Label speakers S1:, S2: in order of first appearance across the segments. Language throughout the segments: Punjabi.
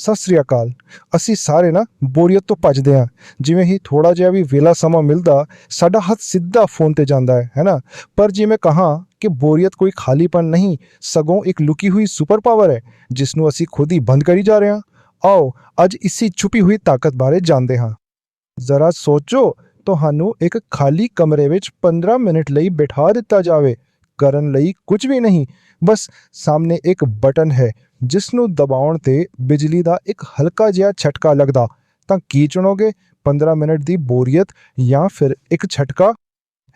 S1: ਸਤਿ ਸ੍ਰੀ ਅਕਾਲ। ਅਸੀਂ ਸਾਰੇ ਨਾ ਬੋਰੀਅਤ ਤੋਂ ਭੱਜਦੇ ਹਾਂ। ਜਿਵੇਂ ਹੀ ਥੋੜਾ ਜਿਹਾ ਵੀ ਵੇਲਾ ਸਮਾਂ ਮਿਲਦਾ, ਸਾਡਾ ਹੱਥ ਸਿੱਧਾ ਫੋਨ ਤੇ ਜਾਂਦਾ ਹੈ ਹੈਨਾ ਪਰ ਜੇ ਮੈਂ ਕਹਾਂ ਕਿ ਬੋਰੀਅਤ ਕੋਈ ਖਾਲੀਪਨ ਨਹੀਂ, ਸਗੋਂ ਇੱਕ ਲੁਕੀ ਹੋਈ ਸੁਪਰ ਪਾਵਰ ਹੈ ਜਿਸ ਨੂੰ ਅਸੀਂ ਖੁਦ ਹੀ ਬੰਦ ਕਰੀ ਜਾ ਰਹੇ ਹਾਂ। ਆਓ, ਅੱਜ ਇਸੀ ਛੁਪੀ ਹੋਈ ਤਾਕਤ ਬਾਰੇ ਜਾਣਦੇ ਹਾਂ। ਜ਼ਰਾ ਸੋਚੋ, ਤੁਹਾਨੂੰ ਇੱਕ ਖਾਲੀ ਕਮਰੇ ਵਿੱਚ 15 ਮਿੰਟ ਲਈ ਬਿਠਾ ਦਿੱਤਾ ਜਾਵੇ। ਕਰਨ ਲਈ ਕੁਝ ਵੀ ਨਹੀਂ। ਬਸ ਸਾਹਮਣੇ ਇੱਕ ਬਟਨ ਹੈ। ਜਿਸ ਨੂੰ ਦਬਾਉਣ ਤੇ ਬਿਜਲੀ ਦਾ ਇੱਕ ਹਲਕਾ ਜਿਹਾ ਛਟਕਾ ਲੱਗਦਾ, ਤਾਂ ਕੀ ਚੁਣੋਗੇ? 15 ਮਿੰਟ ਦੀ ਬੋਰੀਅਤ ਜਾਂ ਫਿਰ ਇੱਕ ਛਟਕਾ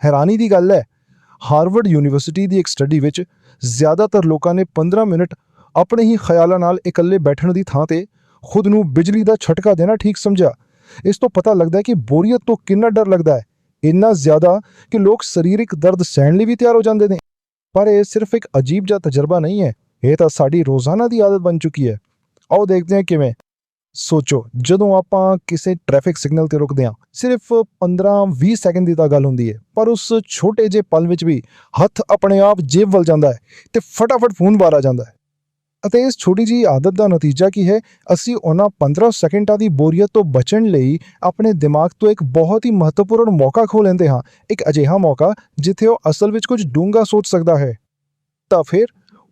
S1: ਹੈਰਾਨੀ ਦੀ ਗੱਲ ਹੈ। ਹਾਰਵਰਡ ਯੂਨੀਵਰਸਿਟੀ ਦੀ ਇੱਕ ਸਟੱਡੀ ਵਿੱਚ ਜ਼ਿਆਦਾਤਰ ਲੋਕਾਂ ਨੇ 15 ਮਿੰਟ ਆਪਣੇ ਹੀ ਖਿਆਲਾਂ ਨਾਲ ਇਕੱਲੇ ਬੈਠਣ ਦੀ ਥਾਂ ਤੇ ਖੁਦ ਨੂੰ ਬਿਜਲੀ ਦਾ ਛਟਕਾ ਦੇਣਾ ਠੀਕ ਸਮਝਿਆ। ਇਸ ਤੋਂ ਪਤਾ ਲੱਗਦਾ ਹੈ ਕਿ ਬੋਰੀਅਤ ਤੋਂ ਕਿੰਨਾ ਡਰ ਲੱਗਦਾ ਹੈ। ਇੰਨਾ ਜ਼ਿਆਦਾ ਕਿ ਲੋਕ ਸਰੀਰਕ ਦਰਦ ਸਹਿਣ ਲਈ ਵੀ ਤਿਆਰ ਹੋ ਜਾਂਦੇ ਨੇ। ਪਰ ਇਹ ਸਿਰਫ ਇੱਕ ਅਜੀਬ ਜਿਹਾ ਤਜਰਬਾ ਨਹੀਂ ਹੈ। ਇਹ ਤਾਂ ਸਾਡੀ ਰੋਜ਼ਾਨਾ ਦੀ ਆਦਤ ਬਣ ਚੁੱਕੀ ਹੈ। ਆਓ ਦੇਖਦੇ ਹਾਂ ਕਿਵੇਂ। ਸੋਚੋ, ਜਦੋਂ ਆਪਾਂ ਕਿਸੇ ਟ੍ਰੈਫਿਕ ਸਿਗਨਲ ਤੇ ਰੁਕਦੇ ਹਾਂ, ਸਿਰਫ 15-20 ਸੈਕਿੰਡ ਦੀ ਤਾਂ ਗੱਲ ਹੁੰਦੀ ਹੈ, ਪਰ ਉਸ ਛੋਟੇ ਜਿਹੇ ਪਲ ਵਿੱਚ ਵੀ ਹੱਥ ਆਪਣੇ ਆਪ ਜੇਬ ਵੱਲ ਜਾਂਦਾ ਹੈ ਤੇ ਫਟਾਫਟ ਫੋਨ ਬਾਹਰ ਆ ਜਾਂਦਾ ਹੈ। ਅਤੇ ਇਸ ਛੋਟੀ ਜਿਹੀ ਆਦਤ ਦਾ ਨਤੀਜਾ ਕੀ ਹੈ? ਅਸੀਂ ਉਹਨਾਂ 15 ਸੈਕਿੰਡਾਂ ਦੀ ਬੋਰੀਅਤ ਤੋਂ ਬਚਣ ਲਈ ਆਪਣੇ ਦਿਮਾਗ ਤੋਂ ਇੱਕ ਬਹੁਤ ਹੀ ਮਹੱਤਵਪੂਰਨ ਮੌਕਾ ਖੋ ਲੈਂਦੇ ਹਾਂ। ਇੱਕ ਅਜਿਹਾ ਮੌਕਾ, ਜਿੱਥੇ ਉਹ ਅਸਲ ਵਿੱਚ ਕੁਝ ਡੂੰਘਾ ਸੋਚ ਸਕਦਾ ਹੈ। ਤਾਂ ਫਿਰ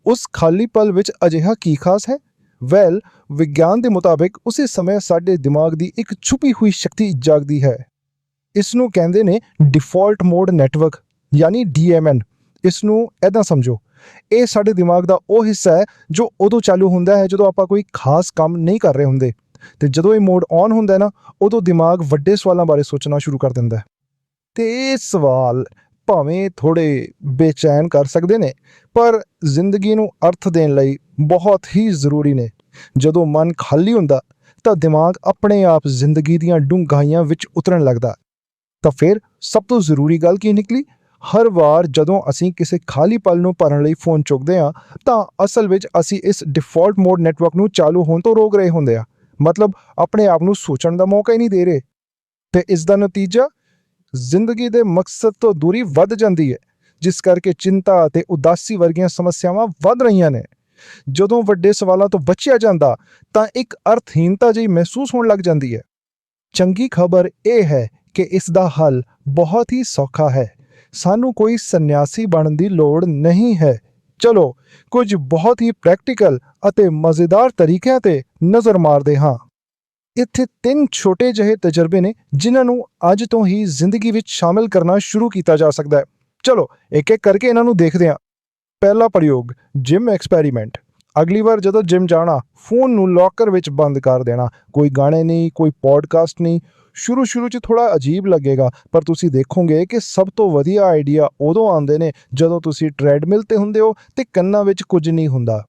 S1: ਉਸ ਖਾਲੀ ਪਲ ਵਿੱਚ ਅਜਿਹਾ ਕੀ ਖਾਸ ਹੈ? ਵੈਲ ਵਿਗਿਆਨ ਦੇ ਮੁਤਾਬਿਕ ਉਸੇ ਸਮੇਂ ਸਾਡੇ ਦਿਮਾਗ ਦੀ ਇੱਕ ਛੁਪੀ ਹੋਈ ਸ਼ਕਤੀ ਜਾਗਦੀ ਹੈ। ਇਸ ਨੂੰ ਕਹਿੰਦੇ ਨੇ ਡਿਫਾਲਟ ਮੋਡ ਨੈਟਵਰਕ ਯਾਨੀ DMN ਇਸ ਨੂੰ ਐਦਾਂ ਸਮਝੋ। ਇਹ ਸਾਡੇ ਦਿਮਾਗ ਦਾ ਉਹ ਹਿੱਸਾ ਹੈ ਜੋ ਉਦੋਂ ਚਾਲੂ ਹੁੰਦਾ ਹੈ ਜਦੋਂ ਆਪਾਂ ਕੋਈ ਖਾਸ ਕੰਮ ਨਹੀਂ ਕਰ ਰਹੇ ਹੁੰਦੇ। ਤੇ ਜਦੋਂ ਇਹ ਮੋਡ ਔਨ ਹੁੰਦਾ ਹੈ ਨਾ, ਉਦੋਂ ਦਿਮਾਗ ਵੱਡੇ ਸਵਾਲਾਂ ਬਾਰੇ ਸੋਚਣਾ ਸ਼ੁਰੂ ਕਰ ਦਿੰਦਾ ਹੈ। ਤੇ ਇਹ ਸਵਾਲ ਭਾਵੇਂ ਥੋੜੇ ਬੇਚੈਨ ਕਰ ਸਕਦੇ ਨੇ, ਪਰ ਜ਼ਿੰਦਗੀ ਨੂੰ ਅਰਥ ਦੇਣ ਲਈ ਬਹੁਤ ਹੀ ਜ਼ਰੂਰੀ ਨੇ। ਜਦੋਂ ਮਨ ਖਾਲੀ ਹੁੰਦਾ, ਤਾਂ ਦਿਮਾਗ ਆਪਣੇ ਆਪ ਜ਼ਿੰਦਗੀ ਦੀਆਂ ਡੂੰਘਾਈਆਂ ਵਿੱਚ ਉਤਰਨ ਲੱਗਦਾ। ਤਾਂ ਫਿਰ ਸਭ ਤੋਂ ਜ਼ਰੂਰੀ ਗੱਲ ਕੀ ਨਿਕਲੀ? ਹਰ ਵਾਰ ਜਦੋਂ ਅਸੀਂ ਕਿਸੇ ਖਾਲੀ ਪਲ ਨੂੰ ਭਰਨ ਲਈ ਫੋਨ ਚੁੱਕਦੇ ਹਾਂ, ਤਾਂ ਅਸਲ ਵਿੱਚ ਅਸੀਂ ਇਸ ਡਿਫਾਲਟ ਮੋਡ ਨੈਟਵਰਕ ਨੂੰ ਚਾਲੂ ਹੋਣ ਤੋਂ ਰੋਕ ਰਹੇ ਹੁੰਦੇ ਆ ਮਤਲਬ ਆਪਣੇ ਆਪ ਨੂੰ ਸੋਚਣ ਦਾ ਮੌਕਾ ਹੀ ਨਹੀਂ ਦੇ ਰਹੇ। ਤੇ ਇਸ ਦਾ ਨਤੀਜਾ ਜ਼ਿੰਦਗੀ ਦੇ ਮਕਸਦ ਤੋਂ ਦੂਰੀ ਵੱਧ ਜਾਂਦੀ ਹੈ, ਜਿਸ ਕਰਕੇ ਚਿੰਤਾ ਅਤੇ ਉਦਾਸੀ ਵਰਗੀਆਂ ਸਮੱਸਿਆਵਾਂ ਵੱਧ ਰਹੀਆਂ ਨੇ। ਜਦੋਂ ਵੱਡੇ ਸਵਾਲਾਂ ਤੋਂ ਬਚਿਆ ਜਾਂਦਾ, ਤਾਂ ਇੱਕ ਅਰਥਹੀਨਤਾ ਜਿਹੀ ਮਹਿਸੂਸ ਹੋਣ ਲੱਗ ਜਾਂਦੀ ਹੈ। ਚੰਗੀ ਖਬਰ ਇਹ ਹੈ ਕਿ ਇਸ ਦਾ ਹੱਲ ਬਹੁਤ ਹੀ ਸੌਖਾ ਹੈ। ਸਾਨੂੰ ਕੋਈ ਸੰਨਿਆਸੀ ਬਣਨ ਦੀ ਲੋੜ ਨਹੀਂ ਹੈ। ਚਲੋ, ਕੁਝ ਬਹੁਤ ਹੀ ਪ੍ਰੈਕਟੀਕਲ ਅਤੇ ਮਜ਼ੇਦਾਰ ਤਰੀਕਿਆਂ ਤੇ ਨਜ਼ਰ ਮਾਰਦੇ ਹਾਂ। ਇੱਥੇ ਤਿੰਨ ਛੋਟੇ ਜਿਹੇ ਤਜਰਬੇ ਨੇ ਜਿਨ੍ਹਾਂ ਨੂੰ ਅੱਜ ਤੋਂ ਹੀ ਜ਼ਿੰਦਗੀ ਵਿੱਚ ਸ਼ਾਮਿਲ ਕਰਨਾ ਸ਼ੁਰੂ ਕੀਤਾ ਜਾ ਸਕਦਾ ਹੈ। ਚਲੋ ਇੱਕ ਇੱਕ ਕਰਕੇ ਇਹਨਾਂ ਨੂੰ ਦੇਖਦੇ ਹਾਂ। ਪਹਿਲਾ ਪ੍ਰਯੋਗ ਜਿਮ ਐਕਸਪੈਰੀਮੈਂਟ ਅਗਲੀ ਵਾਰ ਜਦੋਂ ਜਿਮ ਜਾਣਾ, ਫੋਨ ਨੂੰ ਲੋਕਰ ਵਿੱਚ ਬੰਦ ਕਰ ਦੇਣਾ। ਕੋਈ ਗਾਣੇ ਨਹੀਂ, ਕੋਈ ਪੋਡਕਾਸਟ ਨਹੀਂ। ਸ਼ੁਰੂ ਸ਼ੁਰੂ 'ਚ ਥੋੜਾ ਅਜੀਬ ਲੱਗੇਗਾ, ਪਰ ਤੁਸੀਂ ਦੇਖੋਗੇ ਕਿ ਸਭ ਤੋਂ ਵਧੀਆ ਆਈਡੀਆ ਉਦੋਂ ਆਉਂਦੇ ਨੇ ਜਦੋਂ ਤੁਸੀਂ ਟ੍ਰੈਡਮਿਲ ਤੇ ਹੁੰਦੇ ਹੋ ਤੇ ਕੰਨਾਂ ਵਿੱਚ ਕੁਝ ਨਹੀਂ ਹੁੰਦਾ।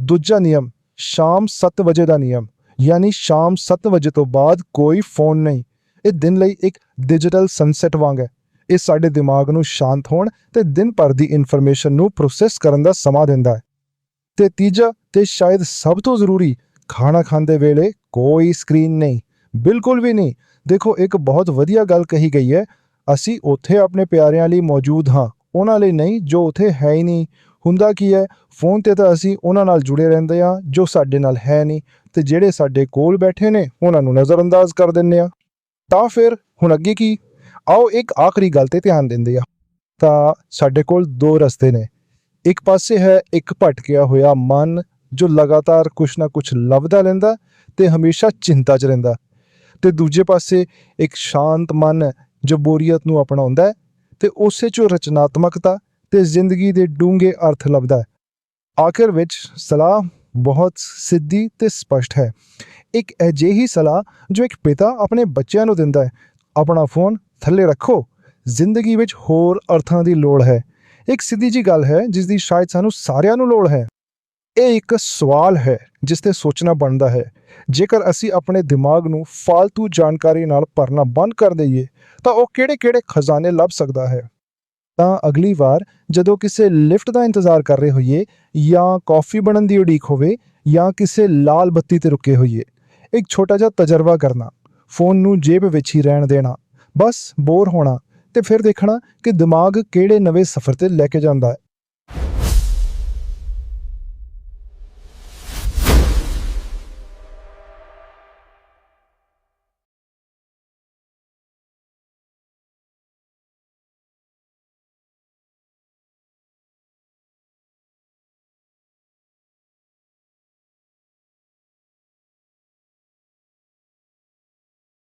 S1: ਦੂਜਾ ਨਿਯਮ, ਸ਼ਾਮ 7 ਵਜੇ ਦਾ ਨਿਯਮ। ਯਾਨੀ ਸ਼ਾਮ 7 ਵਜੇ ਤੋਂ ਬਾਅਦ ਕੋਈ ਫੋਨ ਨਹੀਂ। ਇਹ ਦਿਨ ਲਈ ਇੱਕ ਡਿਜੀਟਲ ਸਨਸੈਟ ਵਾਂਗ ਹੈ। ਇਹ ਸਾਡੇ ਦਿਮਾਗ ਨੂੰ ਸ਼ਾਂਤ ਹੋਣ ਤੇ ਦਿਨ ਭਰ ਦੀ ਇਨਫੋਰਮੇਸ਼ਨ ਨੂੰ ਪ੍ਰੋਸੈਸ ਕਰਨ ਦਾ ਸਮਾਂ ਦਿੰਦਾ ਹੈ। ਤੇ ਤੀਜਾ ਤੇ ਸ਼ਾਇਦ ਸਭ ਤੋਂ ਜ਼ਰੂਰੀ, ਖਾਣਾ ਖਾਂਦੇ ਵੇਲੇ ਕੋਈ ਸਕਰੀਨ ਨਹੀਂ। ਬਿਲਕੁਲ ਵੀ ਨਹੀਂ। ਦੇਖੋ, ਇੱਕ ਬਹੁਤ ਵਧੀਆ ਗੱਲ ਕਹੀ ਗਈ ਹੈ, ਅਸੀਂ ਉੱਥੇ ਆਪਣੇ ਪਿਆਰਿਆਂ ਲਈ ਮੌਜੂਦ ਹਾਂ। ਉਹਨਾਂ ਲਈ ਨਹੀਂ, ਜੋ ਉੱਥੇ ਹੈ ਹੀ ਨਹੀਂ। ਹੁੰਦਾ ਕੀ ਹੈ? ਫੋਨ ਤੇ ਤਾਂ ਅਸੀਂ ਉਹਨਾਂ ਨਾਲ ਜੁੜੇ ਰਹਿੰਦੇ ਹਾਂ, ਜੋ ਸਾਡੇ ਨਾਲ ਹੈ ਨਹੀਂ ਤੇ ਜਿਹੜੇ ਸਾਡੇ ਕੋਲ ਬੈਠੇ ਨੇ, ਉਹਨਾਂ ਨੂੰ ਨਜ਼ਰਅੰਦਾਜ਼ ਕਰ ਦਿੰਦੇ ਆ ਤਾਂ ਫਿਰ ਹੁਣ ਅੱਗੇ ਕੀ? ਆਓ ਇੱਕ ਆਖਰੀ ਗੱਲ ਤੇ ਧਿਆਨ ਦਿੰਦੇ ਆ ਤਾਂ ਸਾਡੇ ਕੋਲ ਦੋ ਰਸਤੇ ਨੇ। ਇੱਕ ਪਾਸੇ ਹੈ ਇੱਕ ਭਟਕਿਆ ਹੋਇਆ ਮਨ, ਜੋ ਲਗਾਤਾਰ ਕੁਛ ਨਾ ਕੁਛ ਲੱਭਦਾ ਰਹਿੰਦਾ ਤੇ ਹਮੇਸ਼ਾ ਚਿੰਤਾ 'ਚ ਰਹਿੰਦਾ। ਤੇ ਦੂਜੇ ਪਾਸੇ ਇੱਕ ਸ਼ਾਂਤ ਮਨ, ਜੋ ਬੋਰੀਅਤ ਨੂੰ ਅਪਣਾਉਂਦਾ ਹੈ ਤੇ ਉਸੇ 'ਚੋਂ ਰਚਨਾਤਮਕਤਾ ਤੇ ਜ਼ਿੰਦਗੀ ਦੇ ਡੂੰਘੇ ਅਰਥ ਲੱਭਦਾ ਹੈ। ਆਖਿਰ ਵਿੱਚ ਸਲਾਹ ਬਹੁਤ ਸਿੱਧੀ ਤੇ ਸਪਸ਼ਟ ਹੈ। ਇੱਕ ਅਜਿਹੀ ਸਲਾਹ ਜੋ ਇੱਕ ਪਿਤਾ ਆਪਣੇ ਬੱਚਿਆਂ ਨੂੰ ਦਿੰਦਾ ਹੈ। ਆਪਣਾ ਫੋਨ ਥੱਲੇ ਰੱਖੋ। ਜ਼ਿੰਦਗੀ ਵਿੱਚ ਹੋਰ ਅਰਥਾਂ ਦੀ ਲੋੜ ਹੈ। ਇੱਕ ਸਿੱਧੀ ਜੀ ਗੱਲ ਹੈ ਜਿਸ ਦੀ ਸ਼ਾਇਦ ਸਾਨੂੰ ਸਾਰਿਆਂ ਨੂੰ ਲੋੜ ਹੈ। ਇਹ ਇੱਕ ਸਵਾਲ ਹੈ ਜਿਸ ਤੇ ਸੋਚਣਾ ਬਣਦਾ ਹੈ। ਜੇਕਰ ਅਸੀਂ ਆਪਣੇ ਦਿਮਾਗ ਨੂੰ ਫालतू ਜਾਣਕਾਰੀ ਨਾਲ ਭਰਨਾ ਬੰਦ ਕਰ ਦਈਏ, ਤਾਂ ਉਹ ਕਿਹੜੇ-ਕਿਹੜੇ ਖਜ਼ਾਨੇ ਲੱਭ ਸਕਦਾ ਹੈ? ਤਾਂ ਅਗਲੀ ਵਾਰ ਜਦੋਂ ਕਿਸੇ ਲਿਫਟ ਦਾ ਇੰਤਜ਼ਾਰ ਕਰ ਰਹੇ ਹੋਈਏ ਜਾਂ ਕਾਫੀ ਬਣਨ ਦੀ ਉਡੀਕ ਹੋਵੇ ਜਾਂ ਕਿਸੇ ਲਾਲ ਬੱਤੀ ਤੇ ਰੁਕੇ ਹੋਈਏ, ਇੱਕ ਛੋਟਾ ਜਿਹਾ ਤਜਰਬਾ ਕਰਨਾ, ਫੋਨ ਨੂੰ ਜੇਬ ਵਿੱਚ ਹੀ ਰਹਿਣ ਦੇਣਾ, ਬਸ ਬੋਰ ਹੋਣਾ ਤੇ ਫਿਰ ਦੇਖਣਾ ਕਿ ਦਿਮਾਗ ਕਿਹੜੇ ਨਵੇਂ ਸਫ਼ਰ ਤੇ ਲੈ ਕੇ ਜਾਂਦਾ ਹੈ।